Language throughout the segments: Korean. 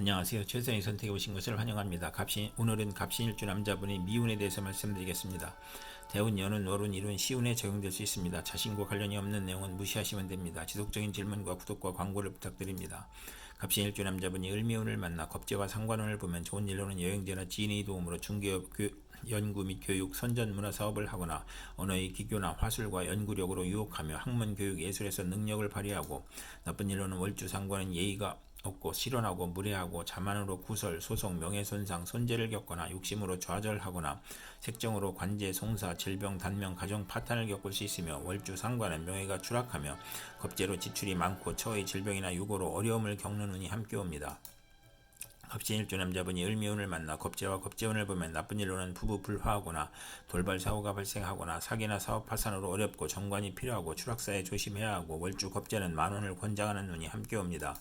안녕하세요. 최선의 선택에 오신 것을 환영합니다. 갑신, 오늘은 갑신일주 남자분의 미운에 대해서 말씀드리겠습니다. 대운, 연운, 월운, 일운, 시운에 적용될 수 있습니다. 자신과 관련이 없는 내용은 무시하시면 됩니다. 지속적인 질문과 구독과 광고를 부탁드립니다. 갑신일주 남자분이 을미운을 만나 겁재와 상관운을 보면 좋은 일로는 여행제나 지인의 도움으로 중개업, 교, 연구 및 교육, 선전 문화 사업을 하거나 언어의 기교나 화술과 연구력으로 유혹하며 학문 교육 예술에서 능력을 발휘하고 나쁜 일로는 월주 상관은 예의가 없고 실언하고 무례하고 자만으로 구설, 소송, 명예손상, 손재를 겪거나 욕심으로 좌절하거나 색정으로 관제, 송사, 질병, 단명, 가정 파탄을 겪을 수 있으며 월주 상관은 명예가 추락하며 겁재로 지출이 많고 처의 질병이나 유고로 어려움을 겪는 운이 함께 옵니다. 갑신일주 남자분이 을미운을 만나 겁재와 겁재운을 보면 나쁜 일로는 부부 불화하거나 돌발 사고가 발생하거나 사기나 사업 파산으로 어렵고 정관이 필요하고 추락사에 조심해야 하고 월주 겁재는 만원을 권장하는 운이 함께 옵니다.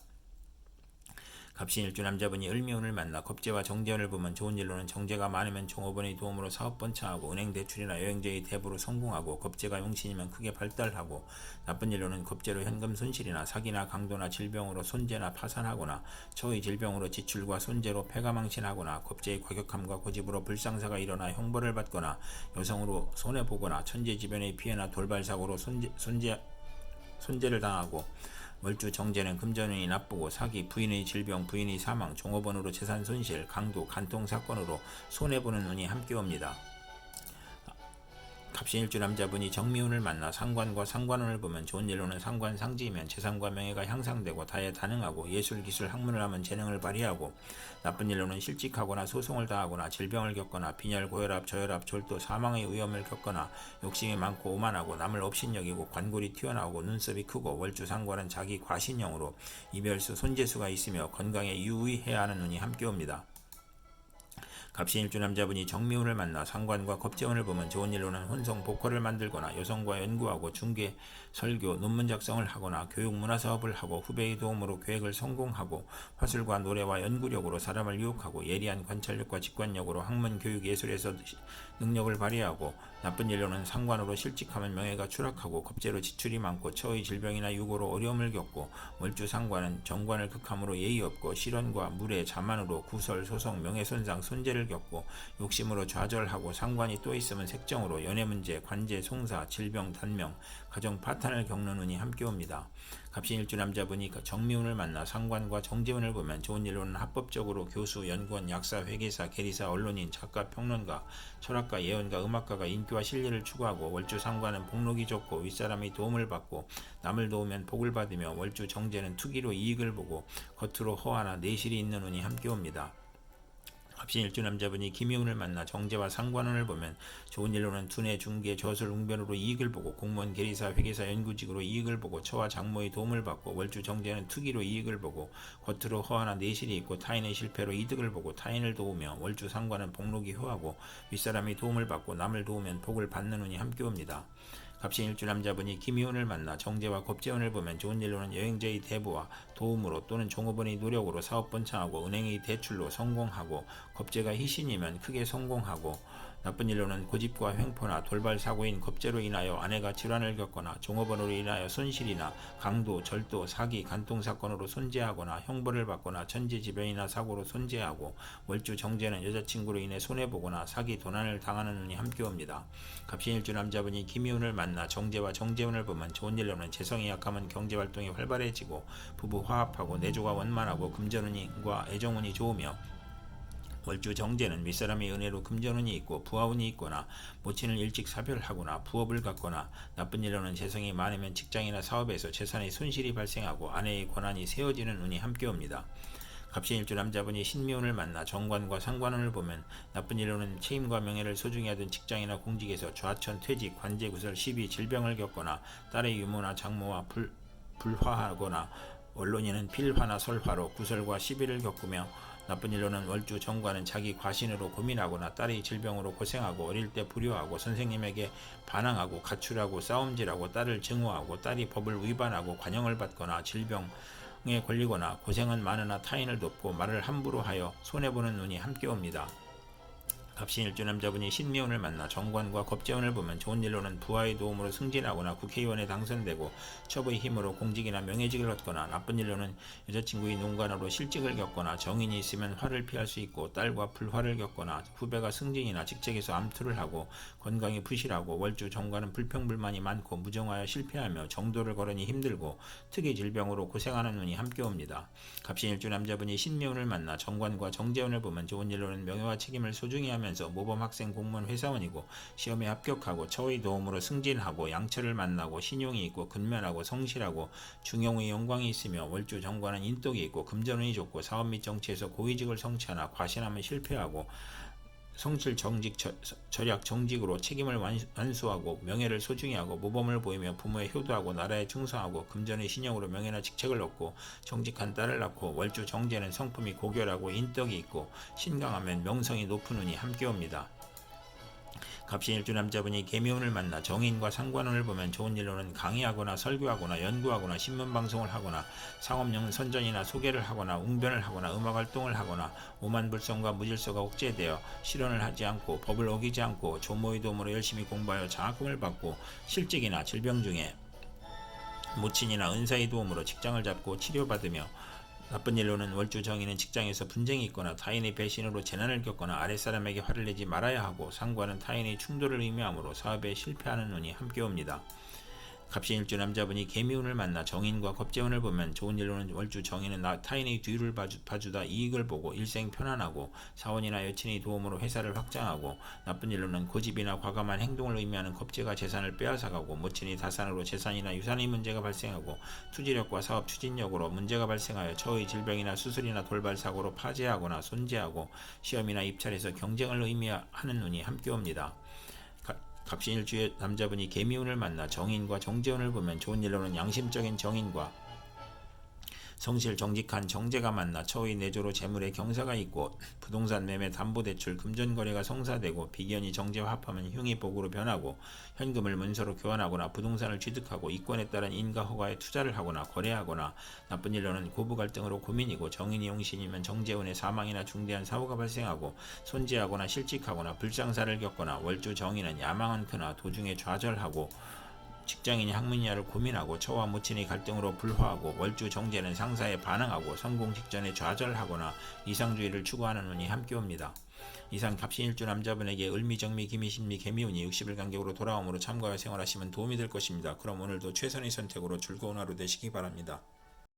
갑신일주 남자분이 을미운을 만나 겁재와 정재운을 보면 좋은 일로는 정재가 많으면 종업원의 도움으로 사업 번창하고 은행 대출이나 여행제의 대부로 성공하고 겁재가 용신이면 크게 발달하고 나쁜 일로는 겁재로 현금 손실이나 사기나 강도나 질병으로 손재나 파산하거나 처의 질병으로 지출과 손재로 폐가망신하거나 겁재의 과격함과 고집으로 불상사가 일어나 형벌을 받거나 여성으로 손해보거나 천재지변의 피해나 돌발사고로 손재, 손재, 손재를 당하고 월주 정제는 금전운이 나쁘고 사기, 부인의 질병, 부인의 사망, 종업원으로 재산 손실, 강도, 간통 사건으로 손해보는 운이 함께 옵니다. 갑신일주 남자분이 정미운을 만나 상관과 상관운을 보면 좋은 일로는 상관 상지이면 재산과 명예가 향상되고 다에 다능하고 예술 기술 학문을 하면 재능을 발휘하고 나쁜 일로는 실직하거나 소송을 당하거나 질병을 겪거나 빈혈 고혈압 저혈압 졸도 사망의 위험을 겪거나 욕심이 많고 오만하고 남을 업신여기고 관골이 튀어나오고 눈썹이 크고 월주 상관은 자기 과신형으로 이별수 손재수가 있으며 건강에 유의해야 하는 운이 함께 옵니다. 갑신일주 남자분이 정미운을 만나 상관과 겁재운을 보면 좋은 일로는 혼성 보컬을 만들거나 여성과 연구하고 중개, 설교, 논문 작성을 하거나 교육 문화 사업을 하고 후배의 도움으로 계획을 성공하고 화술과 노래와 연구력으로 사람을 유혹하고 예리한 관찰력과 직관력으로 학문 교육 예술에서 능력을 발휘하고 나쁜 일로는 상관으로 실직하면 명예가 추락하고 겁재로 지출이 많고 처의 질병이나 유고로 어려움을 겪고 월주 상관은 정관을 극함으로 예의 없고 실언과 무례, 자만으로 구설, 소송, 명예손상, 손재를 겪고 욕심으로 좌절하고 상관이 또 있으면 색정으로 연애 문제, 관제, 송사, 질병, 단명, 가정 파탄을 겪는 운이 함께 옵니다. 갑신일주 남자분이 그 정미운을 만나 상관과 정재운을 보면 좋은 일로는 합법적으로 교수, 연구원, 약사, 회계사, 계리사, 언론인, 작가, 평론가, 철학가, 예언가, 음악가가 인기와 신뢰를 추구하고 월주 상관은 복록이 좋고 윗사람의 도움을 받고 남을 도우면 복을 받으며 월주 정제는 투기로 이익을 보고 겉으로 허하나 내실이 있는 운이 함께 옵니다. 갑신일주 남자분이 김희운을 만나 정제와 상관운을 보면 좋은 일로는 두뇌, 중개, 저술, 웅변으로 이익을 보고 공무원, 계리사, 회계사, 연구직으로 이익을 보고 처와 장모의 도움을 받고 월주 정제는 투기로 이익을 보고 겉으로 허하나 내실이 있고 타인의 실패로 이득을 보고 타인을 도우며 월주 상관은 복록이 효하고 윗사람의 도움을 받고 남을 도우면 복을 받는 운이 함께 옵니다. 갑신일주 남자분이 김희운을 만나 정제와 겁재운을 보면 좋은 일로는 여행자의 대부와 도움으로 또는 종업원의 노력으로 사업 번창하고 은행의 대출로 성공하고 겁재가 희신이면 크게 성공하고 나쁜 일로는 고집과 횡포나 돌발 사고인 겁재로 인하여 아내가 질환을 겪거나 종업원으로 인하여 손실이나 강도, 절도, 사기, 간통 사건으로 손재하거나 형벌을 받거나 천재지변이나 사고로 손재하고 월주 정제는 여자친구로 인해 손해보거나 사기, 도난을 당하는 운이 함께 옵니다. 갑신일주 남자분이 김희운을 만나 정제와 정재운을 보면 좋은 일로는 재성이 약하면 경제활동이 활발해지고 부부 화합하고 내조가 원만하고 금전운과 애정운이 좋으며 월주 정제는 윗사람의 은혜로 금전운이 있고 부하운이 있거나 모친을 일찍 사별하거나 부업을 갖거나 나쁜 일로는 재성이 많으면 직장이나 사업에서 재산의 손실이 발생하고 아내의 권한이 세워지는 운이 함께 옵니다. 갑신일주 남자분이 신미운을 만나 정관과 상관운을 보면 나쁜 일로는 체임과 명예를 소중히 하던 직장이나 공직에서 좌천, 퇴직, 관제, 구설, 시비, 질병을 겪거나 딸의 유모나 장모와 불, 불화하거나 언론인은 필화나 설화로 구설과 시비를 겪으며 나쁜 일로는 월주 정관은 자기 과신으로 고민하거나 딸의 질병으로 고생하고 어릴 때 불효하고 선생님에게 반항하고 가출하고 싸움질하고 딸을 증오하고 딸이 법을 위반하고 관용을 받거나 질병 에 걸리거나 고생은 많으나 타인을 돕고 말을 함부로 하여 손해보는 눈이 함께 옵니다. 갑신일주 남자분이 신미운을 만나 정관과 겁재운을 보면 좋은 일로는 부하의 도움으로 승진하거나 국회의원에 당선되고 첩의 힘으로 공직이나 명예직을 얻거나 나쁜 일로는 여자친구의 농간으로 실직을 겪거나 정인이 있으면 화를 피할 수 있고 딸과 불화를 겪거나 후배가 승진이나 직책에서 암투를 하고 건강이 부실하고 월주 정관은 불평불만이 많고 무정하여 실패하며 정도를 걸으니 힘들고 특이 질병으로 고생하는 운이 함께 옵니다. 갑신일주 남자분이 신미운을 만나 정관과 정재운을 보면 좋은 일로는 명예와 책임을 소중히 하 면서 모범 학생 공무원 회사원이고 시험에 합격하고 처의 도움으로 승진하고 양처를 만나고 신용이 있고 근면하고 성실하고 중용의 영광이 있으며 월주 정관은 인덕이 있고 금전운이 좋고 사업 및 정치에서 고위직을 성취하나 과신하면 실패하고 성실 정직 저- 절약 정직으로 책임을 완- 완수하고 명예를 소중히 하고 모범을 보이며 부모에 효도하고 나라에 충성하고 금전의 신용으로 명예나 직책을 얻고 정직한 딸을 낳고 월주 정제는 성품이 고결하고 인덕이 있고 신강하면 명성이 높은 운이 함께 옵니다. 갑신일주 남자분이 개미운을 만나 정인과 상관운을 보면 좋은 일로는 강의하거나 설교하거나 연구하거나 신문 방송을 하거나 상업용 선전이나 소개를 하거나 웅변을 하거나 음악 활동을 하거나 오만불성과 무질서가 옥죄되어 실현을 하지 않고 법을 어기지 않고 조모의 도움으로 열심히 공부하여 장학금을 받고 실직이나 질병 중에 모친이나 은사의 도움으로 직장을 잡고 치료받으며 나쁜 일로는 월주 정의는 직장에서 분쟁이 있거나 타인의 배신으로 재난을 겪거나 아랫사람에게 화를 내지 말아야 하고 상관은 타인의 충돌을 의미하므로 사업에 실패하는 운이 함께 옵니다. 갑신일주 남자분이 개미운을 만나 정인과 겁재운을 보면 좋은 일로는 월주 정인은 나 타인의 뒤를 봐주, 봐주 다 이익을 보고 일생 편안하고 사원이나 여친의 도움으로 회사를 확장하고 나쁜 일로는 고집이나 과감한 행동을 의미하는 겁재가 재산을 빼앗아가고 모친이 다산으로 재산이나 유산의 문제가 발생하고 투지력과 사업 추진력으로 문제가 발생하여 처의 질병이나 수술이나 돌발 사고로 파재하거나 손재하고 시험이나 입찰에서 경쟁을 의미하는 운이 함께 옵니다. 가- 갑신일주의 남자분이 개미운을 만나 정인과 정재운을 보면 좋은 일로는 양심적인 정인과 성실 정직한 정제가 만나 처의 내조로 재물에 경사가 있고 부동산 매매 담보 대출 금전 거래가 성사되고 비견이 정제와 합하면 흉이 복으로 변하고 현금을 문서로 교환하거나 부동산을 취득하고 이권에 따른 인가 허가에 투자를 하거나 거래하거나 나쁜 일로는 고부 갈등으로 고민이고 정인이 용신이면 정재운의 사망이나 중대한 사고가 발생하고 손재하거나 실직하거나 불상사를 겪거나 월주 정인은 야망은 크나 도중에 좌절하고 직장인이 학문이야를 고민하고 처와 모친의 갈등으로 불화하고 월주 정제는 상사에 반항하고 성공 직전에 좌절하거나 이상주의를 추구하는 운이 함께 옵니다. 이상 갑신일주 남자분에게 을미정미 기미신미 개미운이 60일 간격으로 돌아옴으로 참가하여 생활하시면 도움이 될 것입니다. 그럼 오늘도 최선의 선택으로 즐거운 하루 되시기 바랍니다.